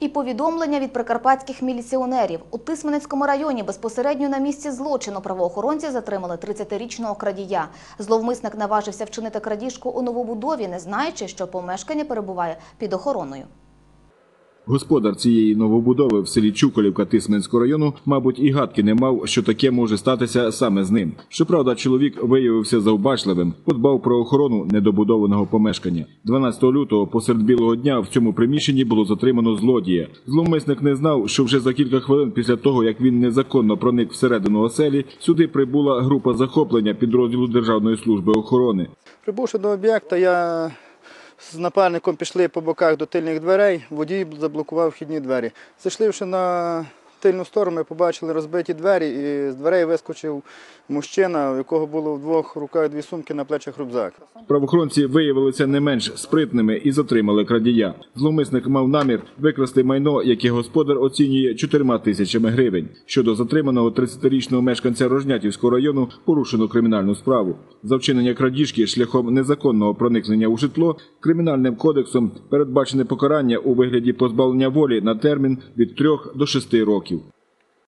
І повідомлення від прикарпатських міліціонерів. У Тисменецькому районі безпосередньо на місці злочину правоохоронці затримали 30-річного крадія. Зловмисник наважився вчинити крадіжку у новобудові, не знаючи, що помешкання перебуває під охороною. Господар цієї новобудови в селі Чуколівка Тисменського району, мабуть, і гадки не мав, що таке може статися саме з ним. Щоправда, чоловік виявився завбачливим, подбав про охорону недобудованого помешкання. 12 лютого, посеред білого дня, в цьому приміщенні було затримано злодія. Зловмисник не знав, що вже за кілька хвилин після того, як він незаконно проник всередину оселі, сюди прибула група захоплення підрозділу Державної служби охорони. Прибувши до об'єкта, я з напарником пішли по боках до тильних дверей, водій заблокував вхідні двері. Зайшли на тильну сторону, ми побачили розбиті двері, і з дверей вискочив мужчина, у якого було в двох руках дві сумки на плечах рюкзак. Правоохоронці виявилися не менш спритними і затримали крадія. Зловмисник мав намір викрасти майно, яке господар оцінює 4 тисячами гривень. Щодо затриманого 30-річного мешканця Рожнятівського району порушено кримінальну справу. За вчинення крадіжки шляхом незаконного проникнення у житло кримінальним кодексом передбачене покарання у вигляді позбавлення волі на термін від 3 до 6 років.